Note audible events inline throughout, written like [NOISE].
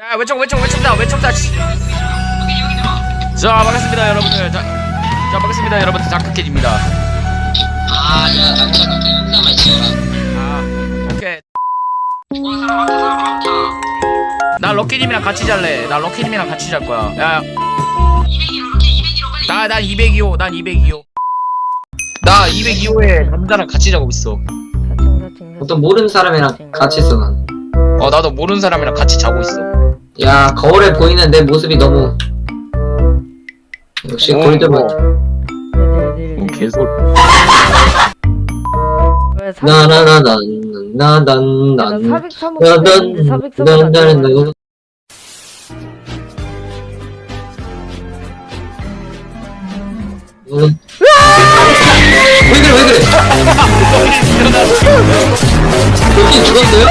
야 왼쪽 왼쪽 왼쪽다 씨. 자 반갑습니다 여러분들. 자, 자 반갑습니다 여러분들. 자크캣입니다. 아, 야, 잠깐, 인사만 지어라. 아 오케이. 나 럭키님이랑 같이 잘래. 나 럭키님이랑 같이 잘 거야. 야 난 202호 난 202호 나 202호에 남자랑 같이 자고 있어 어떤 모르는 사람이랑 같이 있어, 난. 어 나도 모르는 사람이랑 같이 자고 있어 야, 거울에 보이는 내 모습이 너무. 역시 어, 골드만. 뭐 개소리 나나나난, 나난, 난. 403호 나난, 있는데 403호 난, 안 나는, 들어가요. 난. 음. 왜 그래, 왜 그래? 여기 죽었어요?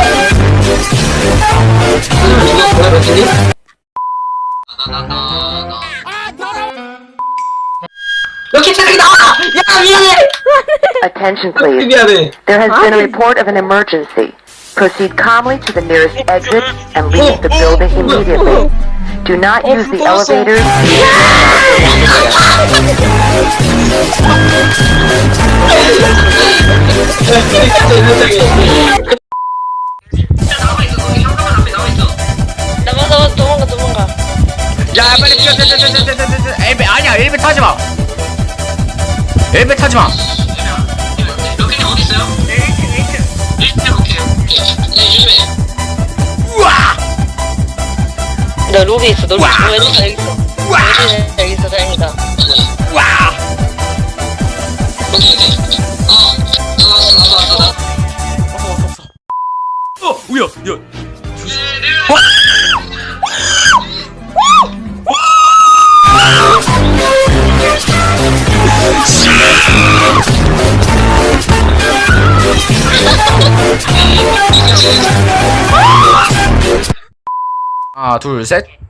하지만 죽었어요, 럭키님? 럭키 차량이 나와! 야, 미안해! Attention, 럭키 please. 미안해. There has been a report of an emergency. Proceed calmly to the nearest exit and leave the building immediately. Do not use the elevators. 나가 나가 도망가 도망가 야 빨리 뛰어 뛰어 뛰어 뛰어 뛰어 뛰어 엘베 아니야 엘베 타지 마 엘베 타지 마 럭키님 어디 있어요? 1층, 1층. 오케이, 오케이. 네, 조심해. 우와 나 로비 있어 너 로비 와! 왜 있어 여기 있어 여기 둘 셋.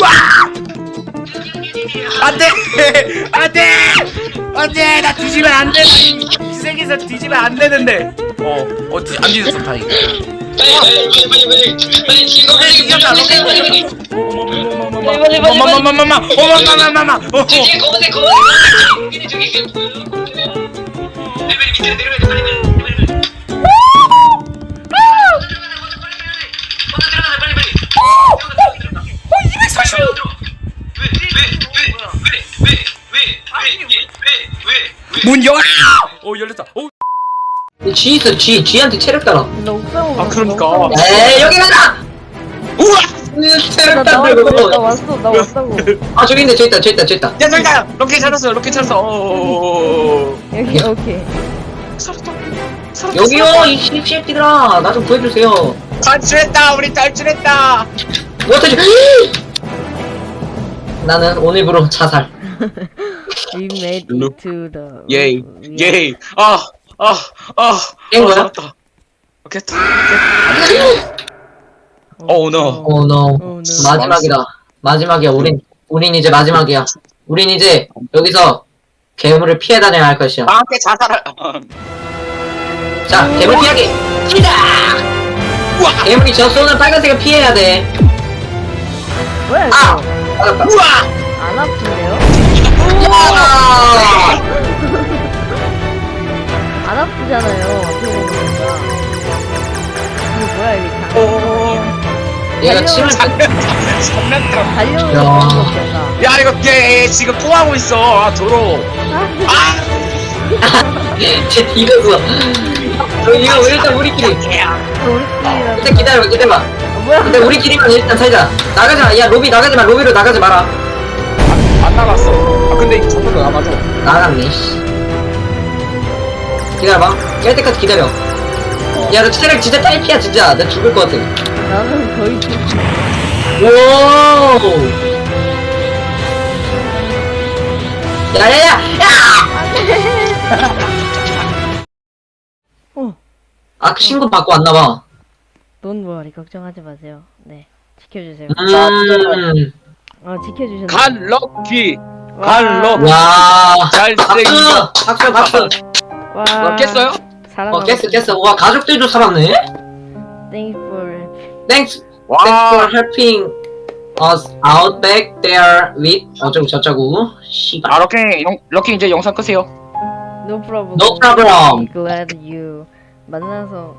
와! 안돼 안돼 안돼 나 뒤지면 안 되는 기생에서 뒤지면 안 되는데 어어안 뒤졌어 다행이다 빨리 빨리 빨리 빨리 빨리 빨리 지금 빨리 기억나 빨리 빨리 빨리 엄마마마마마 엄마마마마마 저기 거만해 거만해 저기 저기 빨리 밑으로 내려가야 돼 빨리 문 열어 어 열렸다 어 G 있어, G. G한테 체력 달아. 나 옥상으로 아, 그러니까. 에이, 여기 가자! 우와 으, 체력 나 달아, 나왔어 나. 왔어 나 왔다고 아, 저기 있네, 저기 있다, 저기 있다, 저기 있다. 야 저기다 로켓 찾았어 로켓 찾았어 어 여기 오케이 살았다 살았다 여기요, 이 씹씹띠들아. 나 좀 구해주세요. 탈출했다 우리 탈출했다 못해줘. [GASPS] 나는 오늘부로 자살. [LAUGHS] We made it to the 예이 Yeah. 예이 아아아 깬 거야? 오케이 오케이 Oh, no. 오, 노. Oh, no. 마지막이다. 마지막이야. 우린, 우린 이제 마지막이야. 우린 이제 여기서 괴물을 피해 다녀야 할 것이야. 다 함께 자살할 자, 괴물 피하기! 시작! 우와 괴물이 저 쏘는 빨간색을 피해야 돼. 뭐야 아! 이거 맞았다. 우와 안 아픈 얘가 침을 장난감 달려오는 야. 그런 거 없잖아 야 이거 얘 지금 토하고 있어 아 더러워 아 [LAUGHS] 쟤 뒤졌어. 저 이거 일단 우리끼리. 우리끼리라도 일단 기다려봐, 기다려봐. 아, 뭐야 근데 우리끼리만 일단 살자. 나가지 마. 야, 로비 나가지 마. 로비로 나가지 마라. 안 나갔어 아 근데 저걸로 남아줘 나갔네, 씨. 기다려봐. 깰 때까지 기다려. 야, 너 체력 진짜 탈피야, 진짜. 나 죽을 것 같아. 나는 거의 좀 오! 야, 야, 야! 야! [LAUGHS] 어. 아, 그 신고 받고 왔나봐. 돈 벌이 걱정하지 마세요 네 지켜주세요. 음. 어 지켜주셨네. 간 럭키 와, 간 럭. 와. 잘생겨. 박수! 박수, 박수! 와, 어, 깼어요? 살아남았어. 어, 깼어, 깼어. 와, 가족들도 살았네? Thanks for Thanks, thanks 와. for helping us out back there with 어쩌고 저쩌고. 씨발. 아 럭키 영, 럭키 이제 영상 끄세요. no problem. No problem. Glad you 만나서